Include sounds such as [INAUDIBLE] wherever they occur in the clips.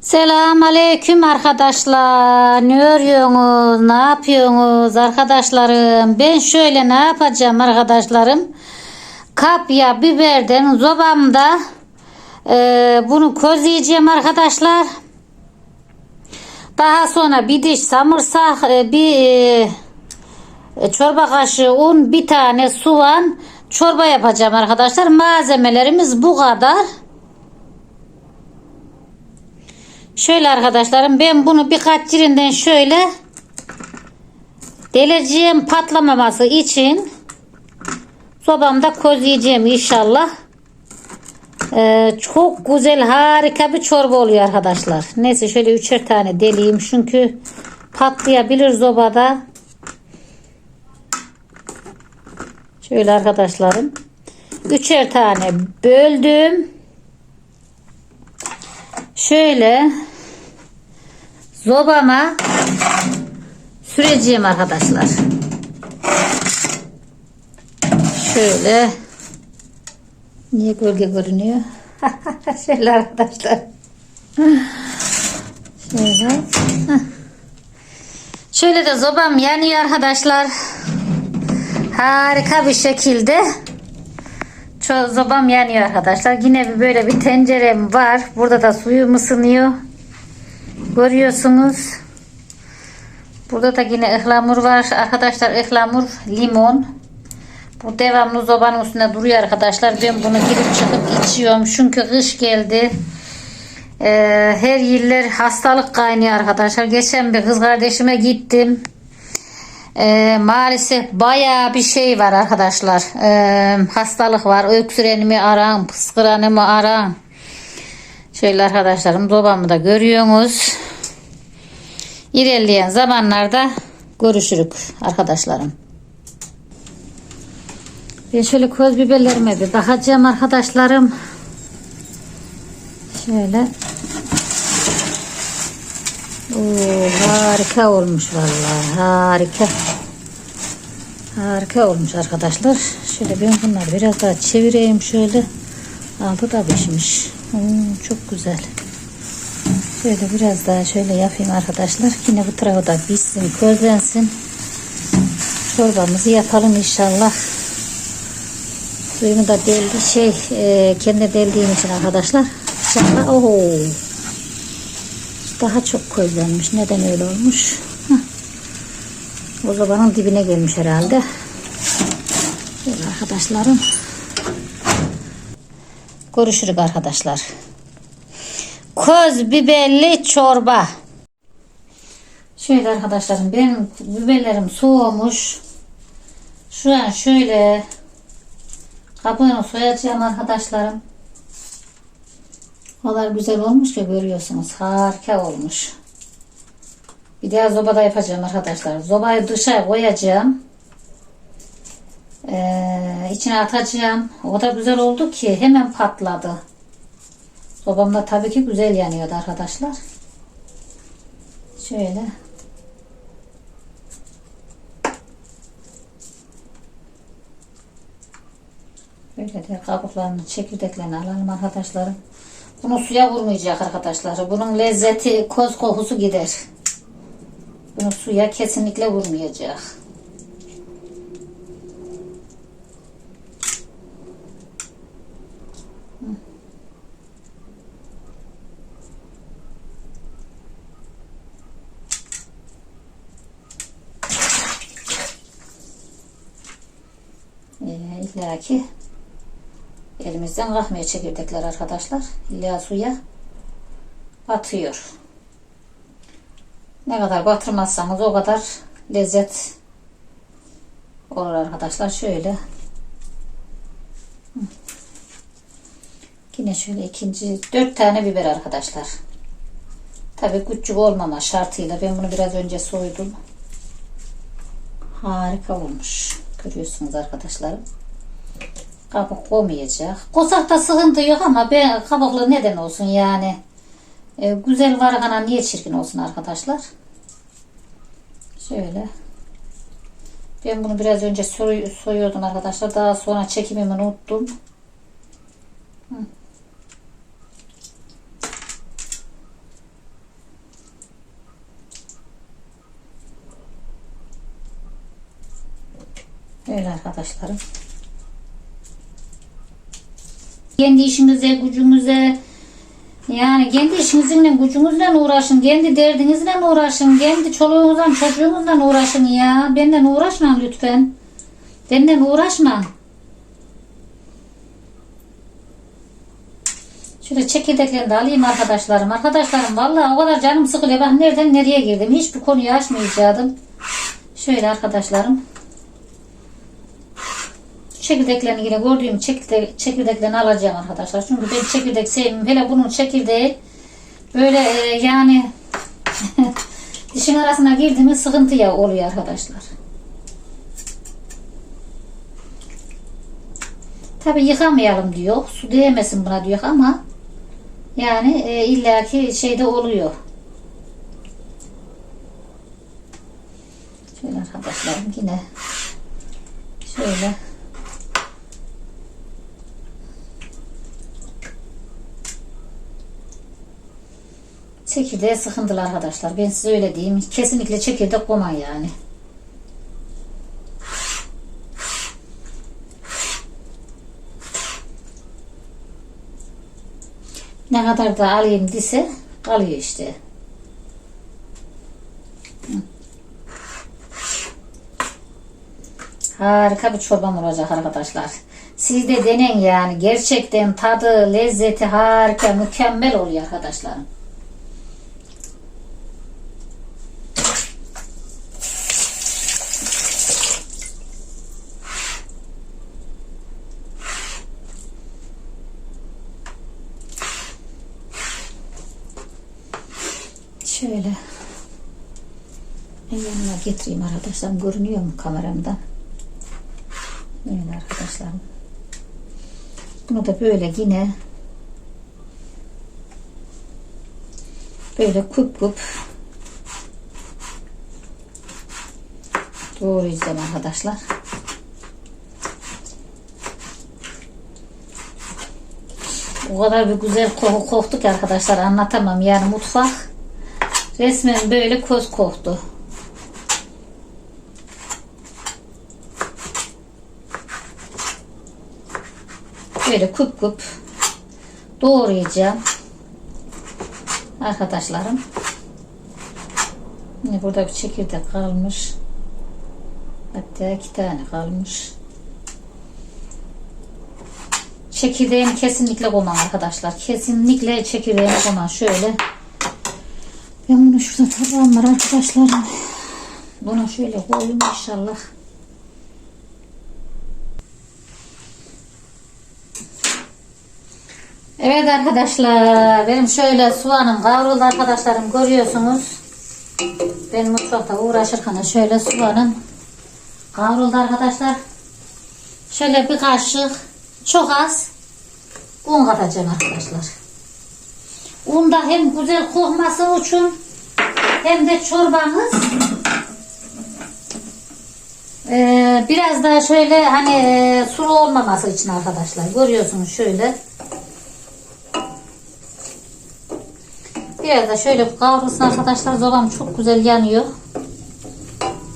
Selam aleyküm arkadaşlar. Ne örüyorsunuz? Ne yapıyorsunuz arkadaşlarım? Ben şöyle ne yapacağım arkadaşlarım? Kapya biberden zobamda e, bunu közleyeceğim arkadaşlar. Daha sonra bir diş samırsak, e, bir e, e, çorba kaşığı un, bir tane soğan çorba yapacağım arkadaşlar. Malzemelerimiz bu kadar. Şöyle arkadaşlarım ben bunu birkaç yerinden şöyle deleceğim patlamaması için sobamda közleyeceğim inşallah. Ee, çok güzel harika bir çorba oluyor arkadaşlar. Neyse şöyle üçer tane deleyim çünkü patlayabilir sobada. Şöyle arkadaşlarım. Üçer tane böldüm. Şöyle zobama süreceğim arkadaşlar. Şöyle niye gölge görünüyor? [LAUGHS] Şöyle arkadaşlar. Şöyle. Şöyle de zobam yanıyor arkadaşlar. Harika bir şekilde. Çok zobam yanıyor arkadaşlar. Yine bir böyle bir tencerem var. Burada da suyum ısınıyor. Görüyorsunuz. Burada da yine ıhlamur var. Arkadaşlar ıhlamur limon. Bu devamlı zobanın üstünde duruyor arkadaşlar. Ben bunu girip çıkıp içiyorum. Çünkü kış geldi. Ee, her yerler hastalık kaynıyor arkadaşlar. Geçen bir kız kardeşime gittim. Ee, maalesef bayağı bir şey var arkadaşlar. Ee, hastalık var. Öksüreni mi aran, pıskıranı mı aran. Şöyle arkadaşlarım dobamı da görüyorsunuz. İlerleyen zamanlarda görüşürük arkadaşlarım. Ben şöyle köz biberlerime bir bakacağım arkadaşlarım. Şöyle. Oo, harika olmuş vallahi harika. Harika olmuş arkadaşlar. Şöyle ben bunları biraz daha çevireyim şöyle. Altı da pişmiş. Hmm, çok güzel. Şöyle biraz daha şöyle yapayım arkadaşlar. Yine bu tarafı da pişsin, közlensin. Çorbamızı yapalım inşallah. Suyumu da deldi şey e, kendi deldiğim için arkadaşlar. İnşallah oho. Daha çok közlenmiş. Neden öyle olmuş? Heh. O zamanın dibine gelmiş herhalde. Şöyle arkadaşlarım. Görüşürük arkadaşlar. Köz biberli çorba. Şöyle arkadaşlarım benim biberlerim soğumuş. Şu an şöyle kabını soyacağım arkadaşlarım. Kadar güzel olmuş ki görüyorsunuz. Harika olmuş. Bir daha zobada yapacağım arkadaşlar. Zobayı dışa koyacağım. Ee, içine atacağım. O da güzel oldu ki hemen patladı. Sobamda tabii ki güzel yanıyordu arkadaşlar. Şöyle. Böyle de kabuklarını, çekirdeklerini alalım arkadaşlarım. Bunu suya vurmayacak arkadaşlar. Bunun lezzeti, koz kokusu gider. Bunu suya kesinlikle vurmayacak. Ee, elimizden kalkmıyor çekirdekler arkadaşlar. İlla suya batıyor. Ne kadar batırmazsanız o kadar lezzet olur arkadaşlar. Şöyle. Yine şöyle ikinci dört tane biber arkadaşlar. Tabi küçük olmama şartıyla ben bunu biraz önce soydum. Harika olmuş. Görüyorsunuz arkadaşlarım. Kabuk koymayacak. Kosak da sıkıntı yok ama ben kabuklu neden olsun yani. E, güzel vargana niye çirkin olsun arkadaşlar? Şöyle. Ben bunu biraz önce soyuyordum arkadaşlar. Daha sonra çekimimi unuttum. Hı. Öyle arkadaşlarım. Kendi işinize, gücünüze yani kendi işinizle, gücünüzle uğraşın. Kendi derdinizle uğraşın. Kendi çoluğunuzla, çocuğunuzla uğraşın ya. Benden uğraşma lütfen. Benden uğraşma. Şöyle çekirdeklerini de alayım arkadaşlarım. Arkadaşlarım vallahi o kadar canım sıkılıyor. Bak nereden nereye girdim. Hiçbir konuyu açmayacaktım. Şöyle arkadaşlarım. Çekirdeklerini yine gördüğüm çekirdek, çekirdeklerini alacağım arkadaşlar. Çünkü ben çekirdek sevmiyorum. Hele bunun çekirdeği böyle e, yani [LAUGHS] dişin arasına girdi mi sıkıntı ya oluyor arkadaşlar. Tabi yıkamayalım diyor. Su değmesin buna diyor ama yani e, illaki şeyde oluyor. Şöyle arkadaşlarım yine şöyle Çekirdeğe sıkıntılı arkadaşlar. Ben size öyle diyeyim. Kesinlikle çekirdek koyman yani. Ne kadar da alayım dese alıyor işte. Harika bir çorbam olacak arkadaşlar. Siz de deneyin yani. Gerçekten tadı, lezzeti harika, mükemmel oluyor arkadaşlarım. Şöyle en yanına getireyim arkadaşlar. Görünüyor mu kameramdan? Böyle arkadaşlar. Bunu da böyle yine böyle küp küp doğrayacağım arkadaşlar. O kadar bir güzel koku koktu arkadaşlar anlatamam. Yani mutfak resmen böyle köz koktu. Böyle küp küp doğrayacağım. Arkadaşlarım. Yine burada bir çekirdek kalmış. Hatta iki tane kalmış. Çekirdeğini kesinlikle koymam arkadaşlar. Kesinlikle çekirdeğini koymam. Şöyle. Ben bunu şurada tabağım var arkadaşlar. Buna şöyle koyayım inşallah. Evet arkadaşlar benim şöyle soğanım kavruldu arkadaşlarım görüyorsunuz. Ben mutfakta uğraşırken şöyle soğanım kavruldu arkadaşlar. Şöyle bir kaşık çok az un katacağım arkadaşlar. Un da hem güzel kokması için hem de çorbanız eee, biraz daha şöyle hani eee, sulu olmaması için arkadaşlar görüyorsunuz şöyle Biraz da şöyle kavrulsun arkadaşlar. Zobam çok güzel yanıyor.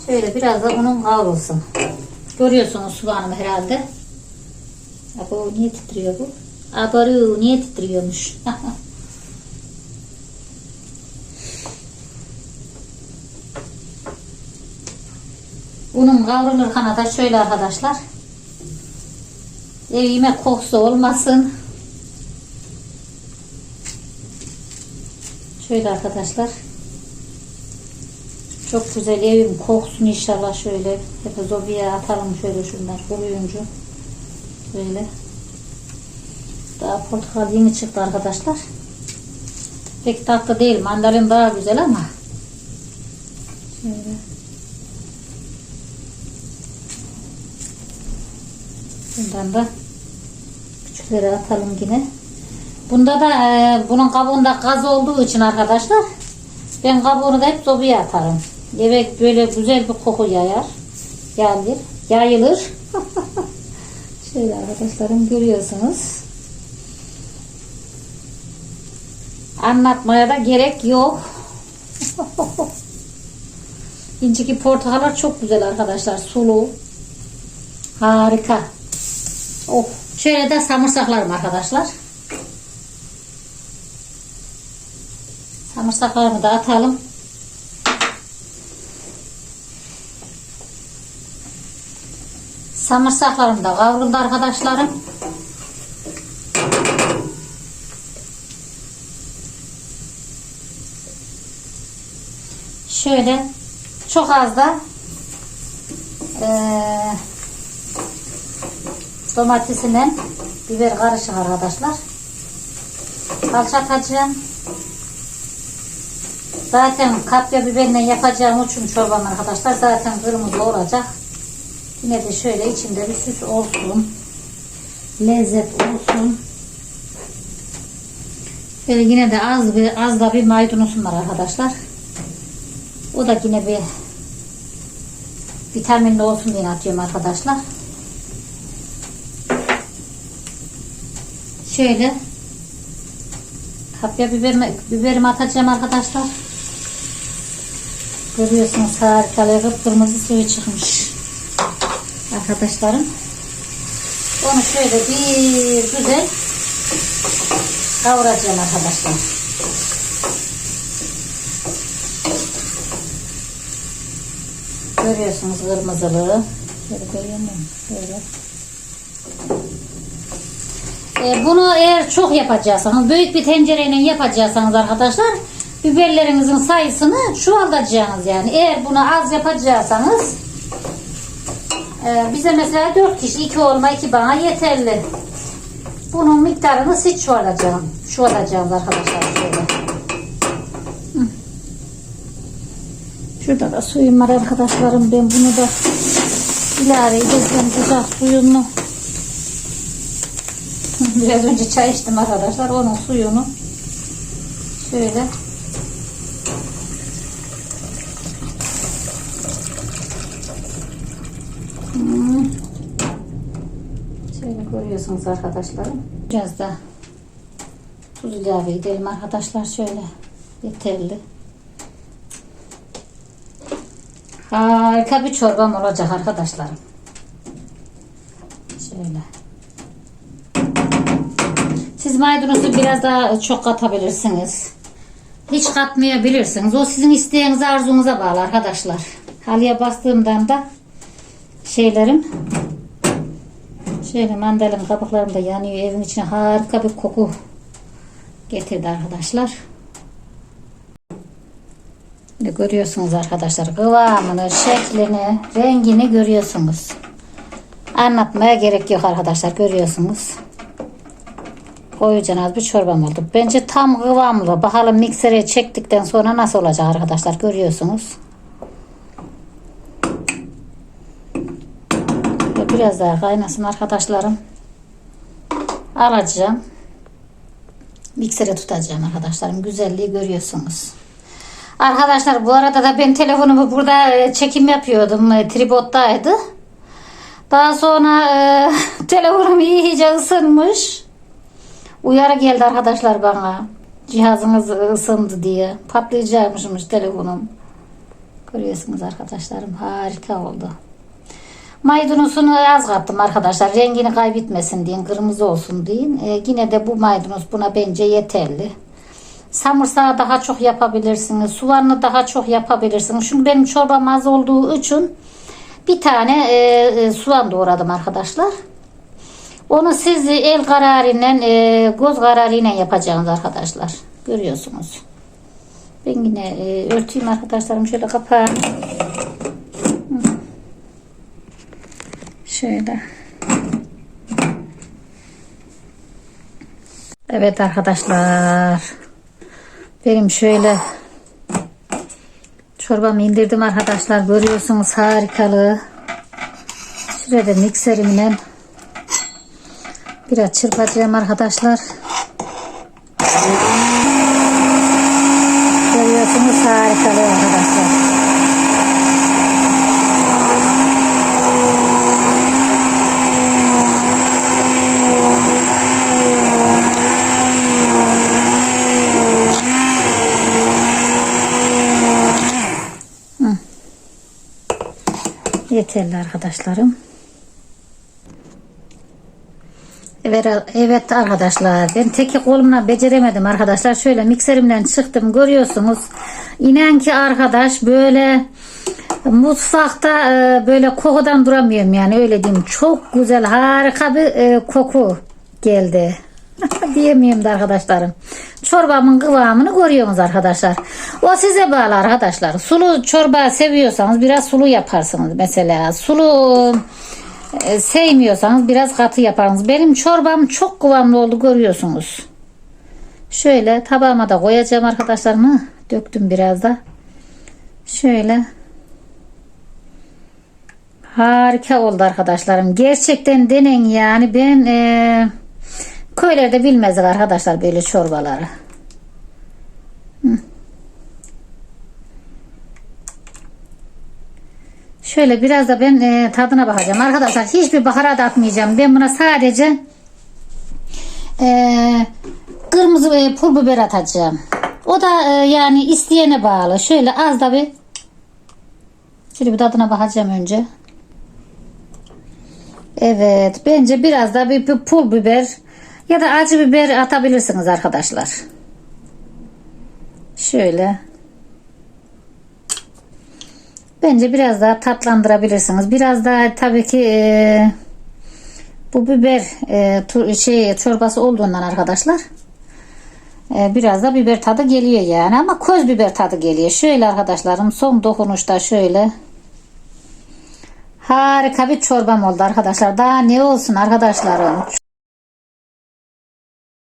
Şöyle biraz da bunun kavrulsun. Görüyorsunuz soğanımı herhalde. Abo niye titriyor bu? Abarı niye titriyormuş? [LAUGHS] Bunun kavrulurken da şöyle arkadaşlar. Evime kokusu olmasın. Şöyle arkadaşlar. Çok güzel evim koksun inşallah şöyle. Hep zobiye atalım şöyle şunlar kuruyuncu. Böyle. Daha portakal yeni çıktı arkadaşlar. Pek tatlı değil. Mandalin daha güzel ama. Şöyle. Bundan da küçükleri atalım yine. Bunda da e, bunun kabuğunda gaz olduğu için arkadaşlar ben kabuğunu da hep sobaya atarım. Eve böyle güzel bir koku yayar. Yayılır. Yayılır. [LAUGHS] Şöyle arkadaşlarım görüyorsunuz. Anlatmaya da gerek yok. [LAUGHS] İnciki portakallar çok güzel arkadaşlar. Sulu. Harika. Oh. Şöyle de samırsaklarım arkadaşlar. Samırsaklarımı da atalım. Samırsaklarım da kavruldu arkadaşlarım. Şöyle çok az da eee domatesinden biber karışık arkadaşlar. Salça atacağım. Zaten kapya biberle yapacağım uçum çorbam arkadaşlar. Zaten kırmızı olacak. Yine de şöyle içinde bir süs olsun. Lezzet olsun. Böyle yine de az bir az da bir maydanozum var arkadaşlar. O da yine bir vitaminli olsun diye atıyorum arkadaşlar. Şöyle kapya biberimi, biberimi atacağım arkadaşlar. Görüyorsunuz harika kırmızı suyu çıkmış. Arkadaşlarım. Onu şöyle bir güzel kavuracağım arkadaşlar. Görüyorsunuz kırmızılığı. Şöyle görüyor musun? Şöyle. E, bunu eğer çok yapacaksanız, büyük bir tencereyle yapacaksanız arkadaşlar, biberlerinizin sayısını çoğaltacaksınız yani. Eğer bunu az yapacaksanız, e, bize mesela 4 kişi, 2 olma 2 bana yeterli. Bunun miktarını siz çoğaltacaksınız. Çoğaltacaksınız arkadaşlar şöyle. Şurada da suyum var arkadaşlarım. Ben bunu da ilave edeceğim güzel suyunu. Biraz önce çay içtim arkadaşlar. Onun suyunu şöyle Hmm. Şöyle görüyorsunuz arkadaşlarım. Biraz da tuz ilave edelim arkadaşlar. Şöyle yeterli. Harika bir çorbam olacak arkadaşlarım. Şöyle. Maydanozu biraz daha çok katabilirsiniz. Hiç katmayabilirsiniz. O sizin isteğinize, arzunuza bağlı arkadaşlar. Halıya bastığımdan da şeylerim şöyle mandalin kabuklarım da yanıyor. Evin içine harika bir koku getirdi arkadaşlar. Görüyorsunuz arkadaşlar kıvamını, şeklini, rengini görüyorsunuz. Anlatmaya gerek yok arkadaşlar görüyorsunuz koyacağınız bir çorbam oldu. Bence tam kıvamlı. Bakalım miksere çektikten sonra nasıl olacak arkadaşlar görüyorsunuz. Biraz daha kaynasın arkadaşlarım. Alacağım. Miksere tutacağım arkadaşlarım. Güzelliği görüyorsunuz. Arkadaşlar bu arada da ben telefonumu burada e, çekim yapıyordum. E, Tripoddaydı. Daha sonra e, [LAUGHS] telefonum iyice ısınmış. Uyarı geldi arkadaşlar bana. Cihazınız ısındı diye. Patlayacakmışmış telefonum. Görüyorsunuz arkadaşlarım. Harika oldu. Maydanozunu az kattım arkadaşlar. Rengini kaybetmesin diye. Kırmızı olsun diye. Yine de bu maydanoz buna bence yeterli. Samırsağı daha çok yapabilirsiniz. Soğanlı daha çok yapabilirsiniz. Çünkü benim çorbam az olduğu için bir tane e, e, soğan doğradım arkadaşlar. Onu siz el kararıyla, e, göz kararıyla yapacaksınız arkadaşlar. Görüyorsunuz. Ben yine e, örteyim arkadaşlarım. Şöyle kapağı. Şöyle. Evet arkadaşlar. Benim şöyle çorbamı indirdim arkadaşlar. Görüyorsunuz harikalı. Şurada mikserimle Biraz çırpacağım arkadaşlar. Görüyorsunuz harikalı arkadaşlar. Yeterli arkadaşlarım. Evet, arkadaşlar ben teki kolumla beceremedim arkadaşlar. Şöyle mikserimden çıktım görüyorsunuz. İnan ki arkadaş böyle mutfakta e, böyle kokudan duramıyorum yani öyle diyeyim. Çok güzel harika bir e, koku geldi. [LAUGHS] Diyemiyorum da arkadaşlarım. Çorbamın kıvamını görüyorsunuz arkadaşlar. O size bağlı arkadaşlar. Sulu çorba seviyorsanız biraz sulu yaparsınız mesela. Sulu e, sevmiyorsanız biraz katı yaparsınız. Benim çorbam çok kıvamlı oldu görüyorsunuz. Şöyle tabağıma da koyacağım arkadaşlarım. Döktüm biraz da. Şöyle. Harika oldu arkadaşlarım. Gerçekten deneyin yani. Ben e, köylerde bilmezler arkadaşlar böyle çorbaları. Hı. Şöyle biraz da ben e, tadına bakacağım. Arkadaşlar hiçbir baharat atmayacağım. Ben buna sadece e, kırmızı e, pul biber atacağım. O da e, yani isteyene bağlı. Şöyle az da bir şöyle bir tadına bakacağım önce. Evet. Bence biraz da bir, bir pul biber ya da acı biber atabilirsiniz arkadaşlar. Şöyle. Bence biraz daha tatlandırabilirsiniz. Biraz daha tabii ki e, bu biber e, tu- şey çorbası olduğundan arkadaşlar e, biraz da biber tadı geliyor yani ama köz biber tadı geliyor. Şöyle arkadaşlarım son dokunuşta şöyle harika bir çorbam oldu arkadaşlar. Daha ne olsun arkadaşlarım.